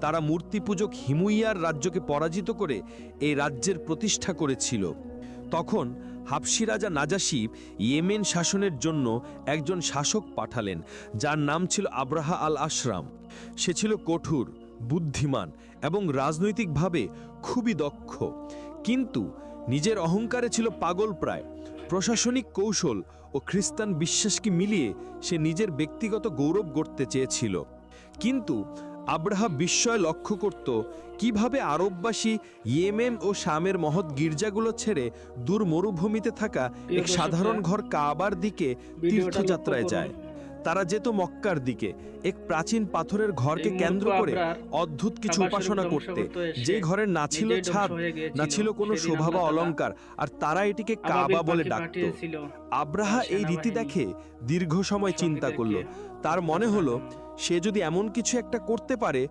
তারা মূর্তিপূজক হিমুইয়ার রাজ্যকে পরাজিত করে এই রাজ্যের প্রতিষ্ঠা করেছিল। তখন হাফসি রাজা নাজাসি ইয়েমেন শাসনের জন্য একজন শাসক পাঠালেন, যার নাম ছিল আব্রাহা আল আশরাম। সে ছিল কঠোর, বুদ্ধিমান এবং রাজনৈতিকভাবে খুবই দক্ষ। কিন্তু নিজের অহংকারে ছিল পাগল প্রায়। প্রশাসনিক কৌশল ও খ্রিস্টান বিশ্বাসকে মিলিয়ে সে নিজের ব্যক্তিগত গৌরব গড়তে চেয়েছিল। কিন্তু আব্রাহা বিস্ময় লক্ষ্য করত কীভাবে আরববাসী ইয়েমেন ও শামের মহৎ গির্জাগুলো ছেড়ে দূর মরুভূমিতে থাকা এক সাধারণ ঘর কাবার দিকে তীর্থযাত্রায় যায়। তারা যেত মক্কার দিকে। এক প্রাচীন পাথরের ঘরকে কেন্দ্র করে অদ্ভুত কিছু উপাসনা করতে। যে ঘরের না ছিল ছাদ না ছিল কোনো শোভা বা অলঙ্কার অলংকার আর তারা এটিকে কাবা বলে ডাকত। আব্রাহা এই রীতি দেখে দীর্ঘ সময় চিন্তা করল। তার মনে হলো সে যদি এমন কিছু একটা করতে পারে